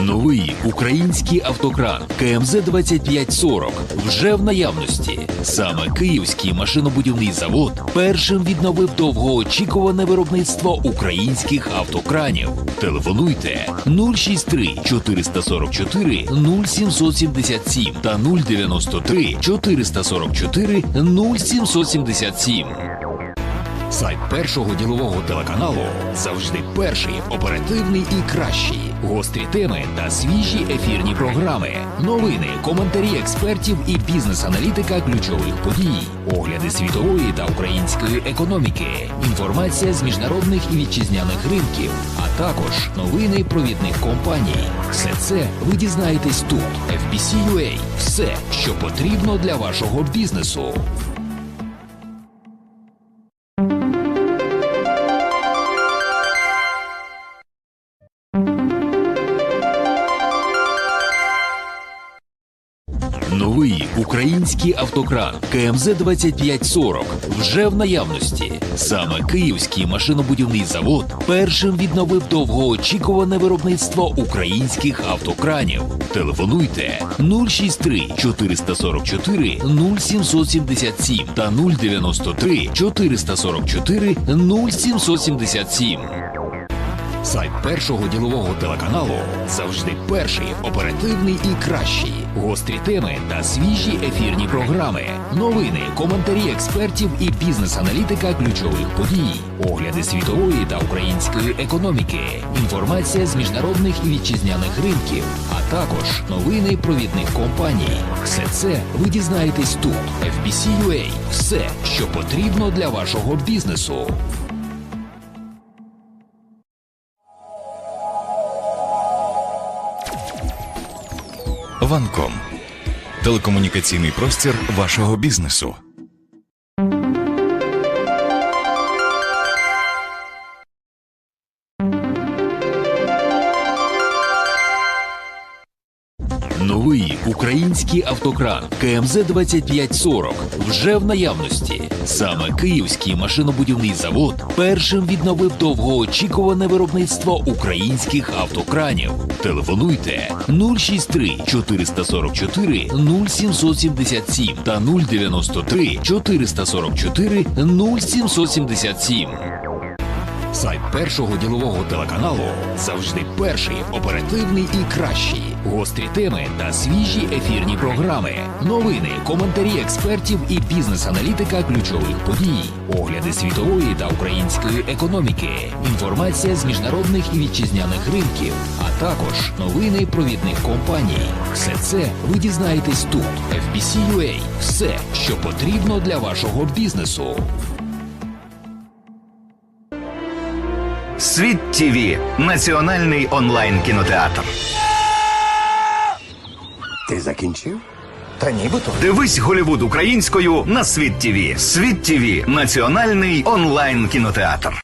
Новий український автокран КМЗ 2540 вже в наявності. Саме Київський машинобудівний завод першим відновив довгоочікуване виробництво українських автокранів. Телефонуйте 063 444 0777 та 093 444 0777. Сайт першого ділового телеканалу завжди перший, оперативний і кращий. Гострі теми та свіжі ефірні програми, новини, коментарі експертів і бізнес-аналітика ключових подій, огляди світової та української економіки, інформація з міжнародних і вітчизняних ринків, а також новини провідних компаній. Все це ви дізнаєтесь тут. FBC.UA. Все, що потрібно для вашого бізнесу. Новий український автокран КМЗ 2540 вже в наявності. Саме Київський машинобудівний завод першим відновив довгоочікуване виробництво українських автокранів. Телефонуйте 063 444 0777 та 093 444 0777. Сайт першого ділового телеканалу завжди перший, оперативний і кращий. Гострі теми та свіжі ефірні програми, новини, коментарі експертів і бізнес-аналітика ключових подій, огляди світової та української економіки, інформація з міжнародних і вітчизняних ринків, а також новини провідних компаній. Все це ви дізнаєтесь тут. FBC.UA. Все, що потрібно для вашого бізнесу. Ванком телекомунікаційний простір вашого бізнесу. Новий український автокран КМЗ 2540 вже в наявності. Саме Київський машинобудівний завод першим відновив довгоочікуване виробництво українських автокранів. Телефонуйте 063 444 0777 та 093 444 0777. Сайт першого ділового телеканалу завжди перший, оперативний і кращий. Гострі теми та свіжі ефірні програми, новини, коментарі експертів і бізнес-аналітика ключових подій, огляди світової та української економіки, інформація з міжнародних і вітчизняних ринків, а також новини провідних компаній. Все це ви дізнаєтесь тут. FBC.UA. Все, що потрібно для вашого бізнесу. Світ ТВ – національний онлайн кінотеатр. Ти закінчив? Та нібито. Дивись Голівуд українською на Світ ТВ. Світ ТВ – національний онлайн кінотеатр.